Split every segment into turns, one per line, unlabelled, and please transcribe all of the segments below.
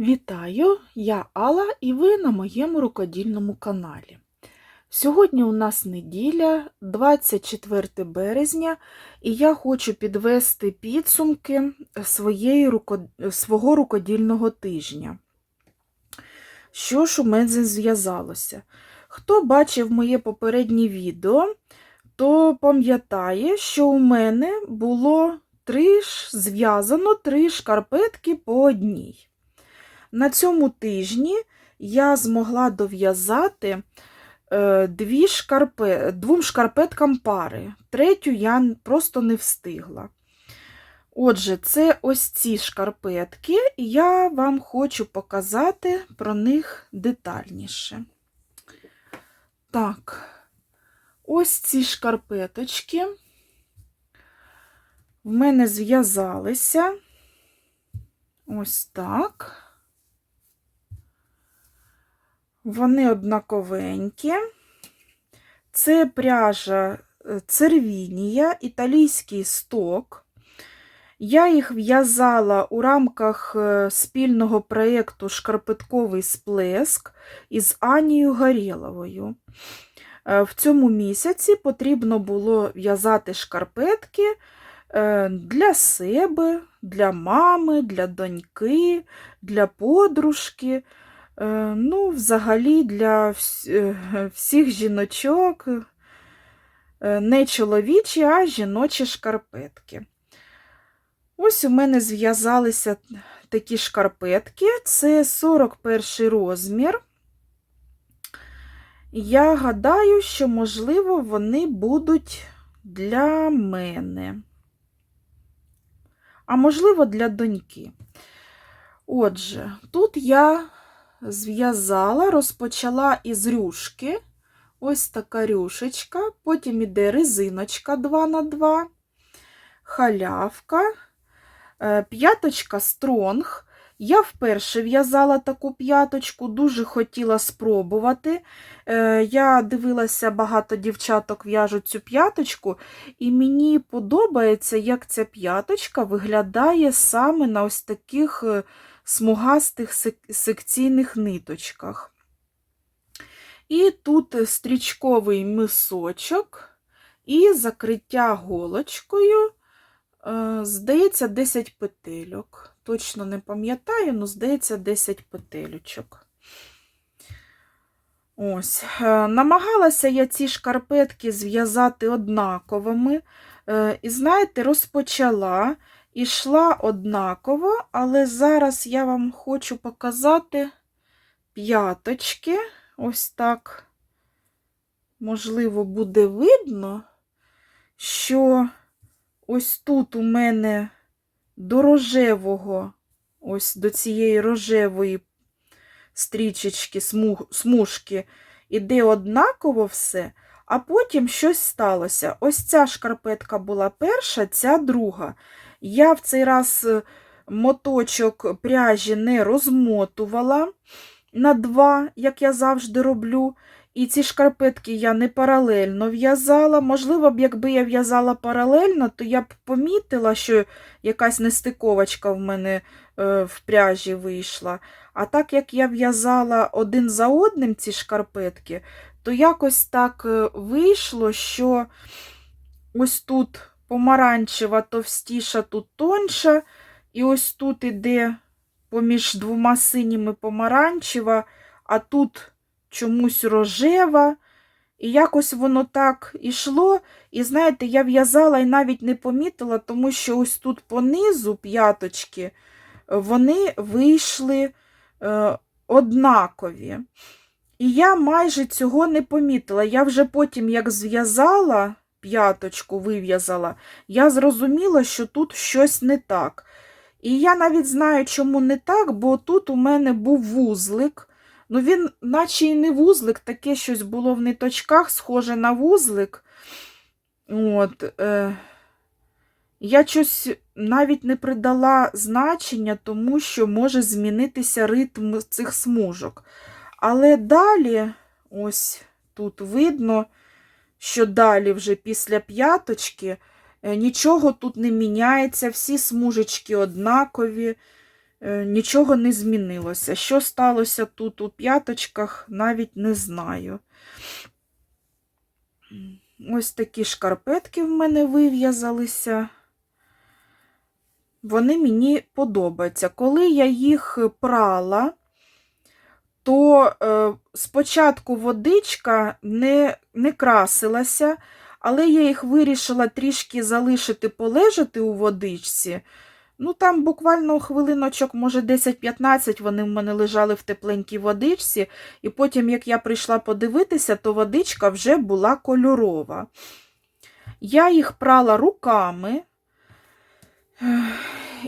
Вітаю, я Алла і ви на моєму рукодільному каналі. Сьогодні у нас неділя, 24 березня, і я хочу підвести підсумки своєї свого рукодільного тижня. Що ж у мене зв'язалося? Хто бачив моє попереднє відео, то пам'ятає, що у мене було три ж- зв'язано три шкарпетки по одній. На цьому тижні я змогла дов'язати е, дві шкарпе, двом шкарпеткам пари. Третю я просто не встигла. Отже, це ось ці шкарпетки, і я вам хочу показати про них детальніше. Так, ось ці шкарпеточки в мене зв'язалися. Ось так. Вони однаковенькі. Це пряжа е, Цервінія, італійський сток. Я їх в'язала у рамках е, спільного проєкту Шкарпетковий сплеск із Анією Горєловою. Е, В цьому місяці потрібно було в'язати шкарпетки для себе, для мами, для доньки, для подружки. Е, Ну, взагалі для е, всіх жіночок, е, не чоловічі, а жіночі шкарпетки. Ось у мене зв'язалися такі шкарпетки. Це 41 розмір. Я гадаю, що, можливо, вони будуть для мене. А можливо, для доньки. Отже, тут я зв'язала, розпочала із рюшки. Ось така рюшечка, потім іде резиночка 2 на 2 халявка, е, п'яточка стронг. Я вперше в'язала таку п'яточку, дуже хотіла спробувати. Е, Я дивилася, багато дівчаток в'яжуть цю п'яточку, і мені подобається, як ця п'яточка виглядає саме на ось таких е, смугастих секційних ниточках. І тут стрічковий мисочок і закриття голочкою, е, здається, 10 петельок. Точно не пам'ятаю, але здається, 10 петелючок. Ось. е, Намагалася я ці шкарпетки зв'язати однаковими. Е, І знаєте, розпочала ішла однаково, але зараз я вам хочу показати п'яточки. Ось так, можливо, буде видно, що ось тут у мене до рожевого, ось до цієї рожевої стрічечки, смужки, іде однаково все, а потім щось сталося. Ось ця шкарпетка була перша, ця друга. Я в цей раз е, моточок пряжі не розмотувала на два, як я завжди роблю. І ці шкарпетки я не паралельно в'язала. Можливо б, якби я в'язала паралельно, то я б помітила, що якась нестиковочка в мене е, в пряжі вийшла. А так як я в'язала один за одним ці шкарпетки, то якось так е, вийшло, що ось тут помаранчева товстіша, тут тонша, і ось тут іде поміж двома синіми помаранчева, а тут чомусь рожева. І якось воно так ішло. І знаєте, я в'язала і навіть не помітила, тому що ось тут понизу п'яточки е, вони вийшли е, однакові. І я майже цього не помітила. Я вже потім, як зв'язала п'яточку, вив'язала, я зрозуміла, що тут щось не так. І я навіть знаю, чому не так, бо тут у мене був вузлик. Ну, він, наче і не вузлик, таке щось було в ниточках, схоже на вузлик. От, е, я щось навіть не придала значення, тому що може змінитися ритм цих смужок. Але далі, ось тут видно, що далі вже після п'яточки е, нічого тут не міняється, всі смужечки однакові. е, нічого не змінилося. Що сталося тут у п'яточках, навіть не знаю. Ось такі шкарпетки в мене вив'язалися. Вони мені подобаються. Коли я їх прала, то е, спочатку водичка не, не красилася, але я їх вирішила трішки залишити полежати у водичці. Ну, там буквально хвилиночок, може 10-15 вони в мене лежали в тепленькій водичці, і потім, як я прийшла подивитися, то водичка вже була кольорова. Я їх прала руками.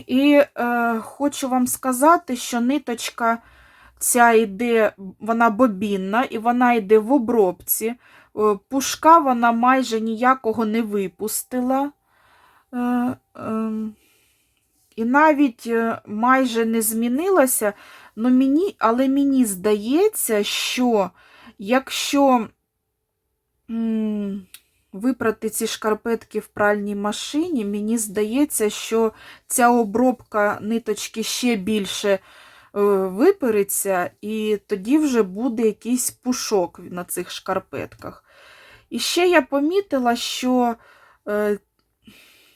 І е, хочу вам сказати, що ниточка ця йде, вона бобінна, і вона йде в обробці. Е, Пушка вона майже ніякого не випустила. Е, е, і навіть е, майже не змінилася, но мені, але мені здається, що якщо випрати ці шкарпетки в пральній машині, мені здається, що ця обробка ниточки ще більше випереться, і тоді вже буде якийсь пушок на цих шкарпетках. І ще я помітила, що е,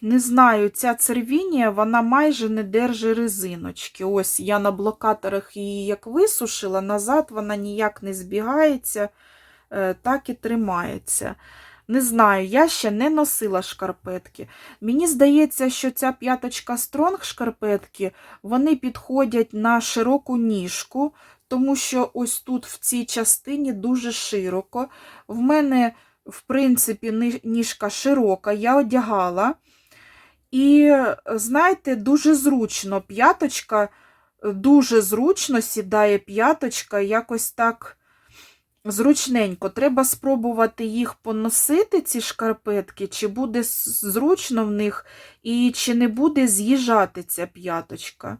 не знаю, ця цервінія, вона майже не держить резиночки. Ось я на блокаторах її як висушила, назад вона ніяк не збігається, е, так і тримається. Не знаю, я ще не носила шкарпетки. Мені здається, що ця п'яточка стронг шкарпетки, вони підходять на широку ніжку, тому що ось тут в цій частині дуже широко. В мене, в принципі, ніжка широка, я одягала. І, знаєте, дуже зручно п'яточка, дуже зручно сідає п'яточка, якось так зручненько. Треба спробувати їх поносити, ці шкарпетки, чи буде зручно в них, і чи не буде з'їжджати ця п'яточка.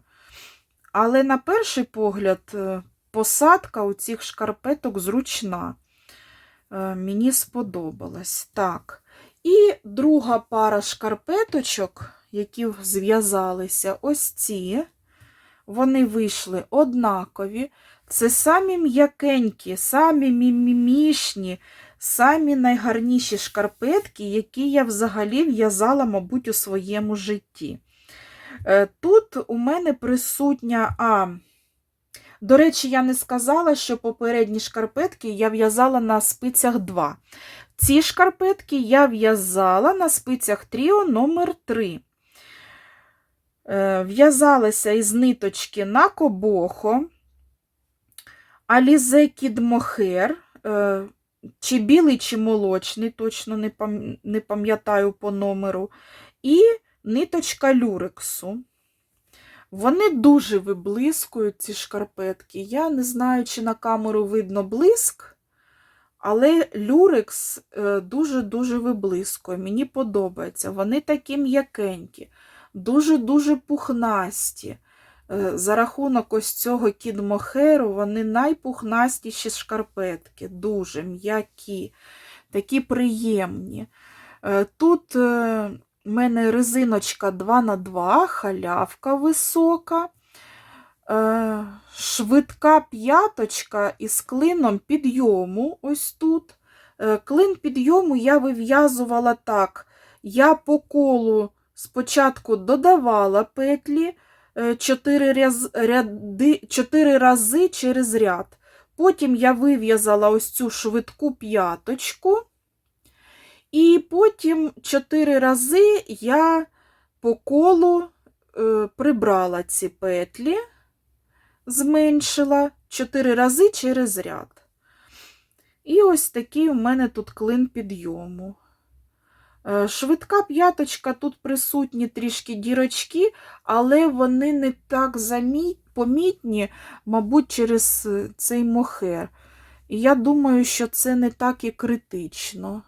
Але на перший погляд, е, посадка у цих шкарпеток зручна. Е, Мені сподобалось. Так. І друга пара шкарпеточок, які зв'язалися, ось ці, вони вийшли однакові. Це самі м'якенькі, самі мімімішні, самі найгарніші шкарпетки, які я взагалі в'язала, мабуть, у своєму житті. Е, Тут у мене присутня. А, до речі, я не сказала, що попередні шкарпетки я в'язала на спицях 2. Ці шкарпетки я в'язала на спицях Тріо номер 3. Е, В'язалася із ниточки на кобохо, Kid Mohair, е, чи білий, чи молочний, точно не пам'ятаю по номеру, і ниточка люрексу. Вони дуже виблискують, ці шкарпетки. Я не знаю, чи на камеру видно блиск, але люрекс е, дуже-дуже виблискує. Мені подобається. Вони такі м'якенькі, дуже-дуже пухнасті. Е, За рахунок ось цього кідмохеру вони найпухнастіші шкарпетки, дуже м'які, такі приємні. Е, Тут е, в мене резиночка 2х2, халявка висока, швидка п'яточка із клином підйому. Ось тут. Клин підйому я вив'язувала так. Я по колу спочатку додавала петлі 4 ряз, ряди, 4 рази через ряд. Потім я вив'язала ось цю швидку п'яточку. І потім 4 рази я по колу е, прибрала ці петлі, зменшила 4 рази через ряд. І ось такий у мене тут клин підйому. Е, Швидка п'яточка, тут присутні трішки дірочки, але вони не так помітні, мабуть, через е, цей мохер. І я думаю, що це не так і критично.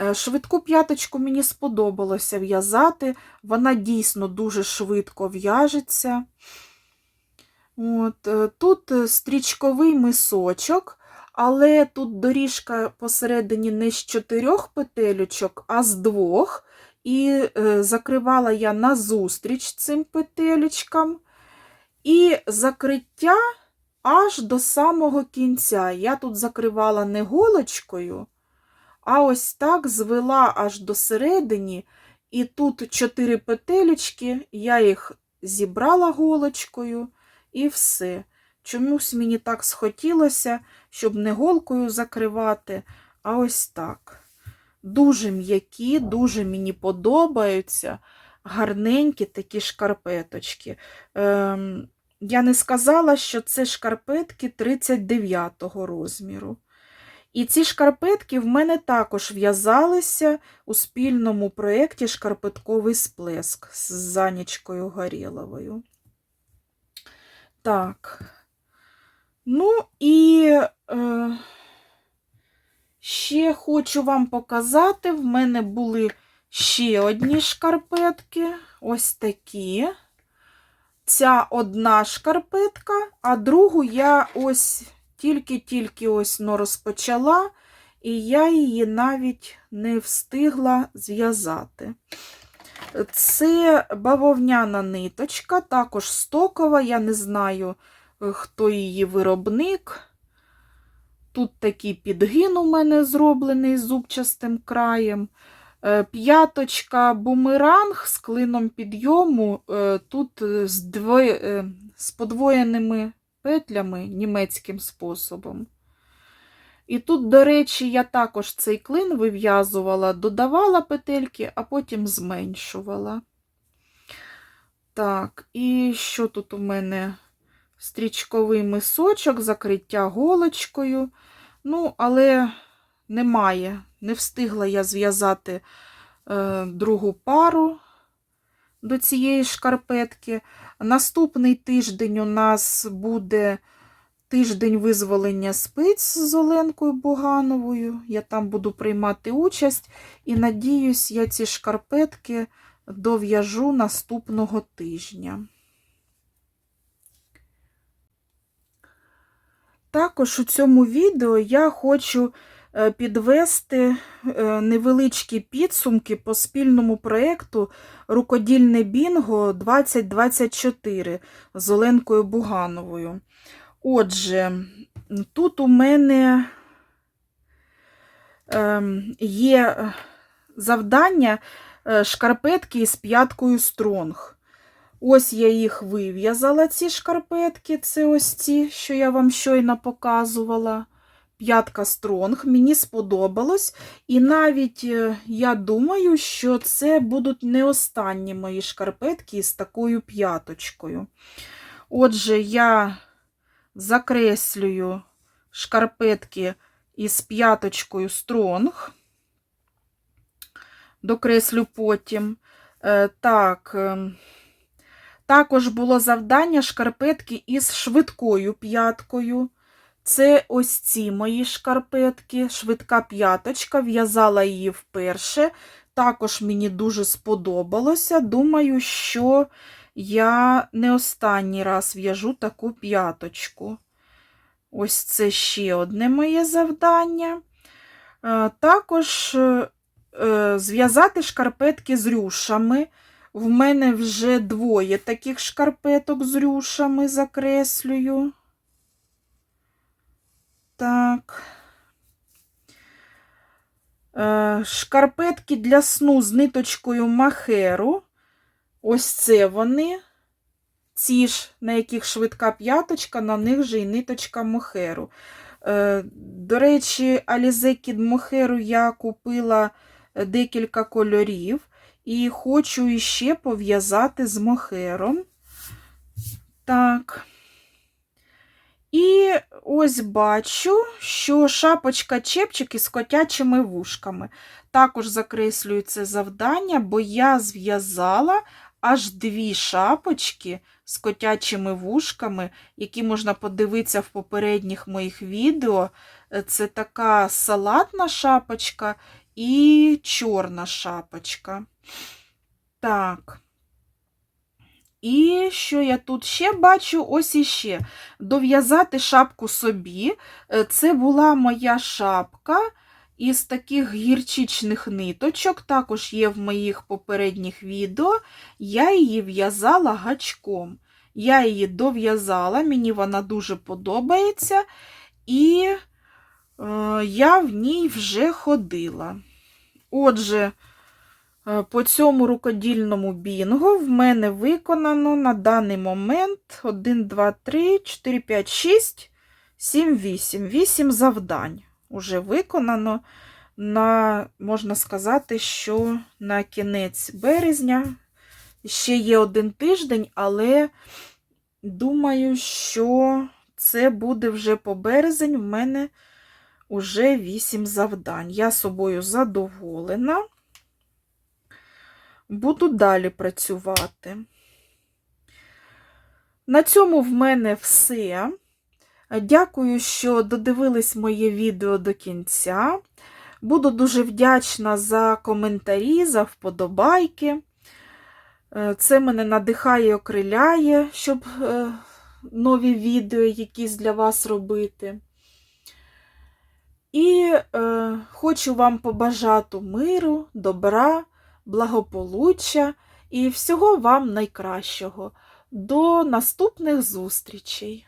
Е, Швидку п'яточку мені сподобалося в'язати. Вона дійсно дуже швидко в'яжеться. Тут стрічковий мисочок, але тут доріжка посередині не з чотирьох петелючок, а з двох. і е, закривала я назустріч цим петелечкам. І закриття аж до самого кінця. Я тут закривала не голочкою, а ось так звела аж до середини, і тут чотири петелечки, я їх зібрала голочкою і все. Чомусь мені так схотілося, щоб не голкою закривати, а ось так. Дуже м'які, дуже мені подобаються. Гарненькі такі шкарпеточки. Ем, я не сказала, що це шкарпетки 39-го розміру. І ці шкарпетки в мене також в'язалися у спільному проєкті Шкарпетковий сплеск з Занічкою Горєловою. Так. Ну і е, ще хочу вам показати, в мене були ще одні шкарпетки, ось такі. Ця одна шкарпетка, а другу я ось тільки-тільки ось но розпочала, і я її навіть не встигла зв'язати. Це бавовняна ниточка, також стокова, я не знаю, хто її виробник. Тут такий підгин у мене зроблений зубчастим краєм. Е, П'яточка бумеранг з клином підйому, е, тут е, з, двоє, е, з подвоєними петлями німецьким способом. І тут, до речі, я також цей клин вив'язувала, додавала петельки, а потім зменшувала. Так, і що тут у мене? Стрічковий мисочок, закриття голочкою. Ну, але немає. Не встигла я зв'язати е, другу пару до цієї шкарпетки. Наступний тиждень у нас буде тиждень визволення спиць з Оленкою Бугановою. Я там буду приймати участь і надіюсь, я ці шкарпетки дов'яжу наступного тижня. Також у цьому відео я хочу е, підвести е, невеличкі підсумки по спільному проєкту Рукодільне Бінго 2024 з Оленкою Бугановою. Отже, тут у мене ем, є завдання е, шкарпетки із п'яткою стронг. Ось я їх вив'язала, ці шкарпетки, це ось ці, що я вам щойно показувала. П'ятка стронг, мені сподобалось. І навіть е, я думаю, що це будуть не останні мої шкарпетки з такою п'яточкою. Отже, я закреслюю шкарпетки із п'яточкою стронг, докреслю потім. Е, Так. Також було завдання шкарпетки із швидкою п'яткою. Це ось ці мої шкарпетки, швидка п'яточка, в'язала її вперше. Також мені дуже сподобалося. Думаю, що я не останній раз в'яжу таку п'яточку. Ось це ще одне моє завдання. Е, Також е, е, зв'язати шкарпетки з рюшами. В мене вже двоє таких шкарпеток з рюшами закреслюю. Так. Е, Шкарпетки для сну з ниточкою махеру. Ось це вони. Ці ж, на яких швидка п'яточка, на них же і ниточка мохеру. Е, До речі, Alize Kid мохеру я купила декілька кольорів. І хочу іще пов'язати з мохером. Так. І ось бачу, що шапочка чепчики з котячими вушками. Також закреслюю це завдання, бо я зв'язала аж дві шапочки з котячими вушками, які можна подивитися в попередніх моїх відео. Це така салатна шапочка і чорна шапочка. Так. І що я тут ще бачу? Ось іще. Дов'язати шапку собі. Е, Це була моя шапка із таких гірчичних ниточок, також є в моїх попередніх відео. Я її в'язала гачком. Я її дов'язала, мені вона дуже подобається, і е, я в ній вже ходила. Отже, е, по цьому рукодільному бінго в мене виконано на даний момент 1, 2, 3, 4, 5, 6, 7, 8. 8 завдань уже виконано на, можна сказати, що на кінець березня. Ще є один тиждень, але думаю, що це буде вже по березень. В мене уже 8 завдань. Я собою задоволена. Буду далі працювати. На цьому в мене все. Дякую, що додивились моє відео до кінця. Буду дуже вдячна за коментарі, за вподобайки. Е, Це мене надихає і окриляє, щоб е, нові відео якісь для вас робити. І е, хочу вам побажати миру, добра, благополуччя і всього вам найкращого. До наступних зустрічей!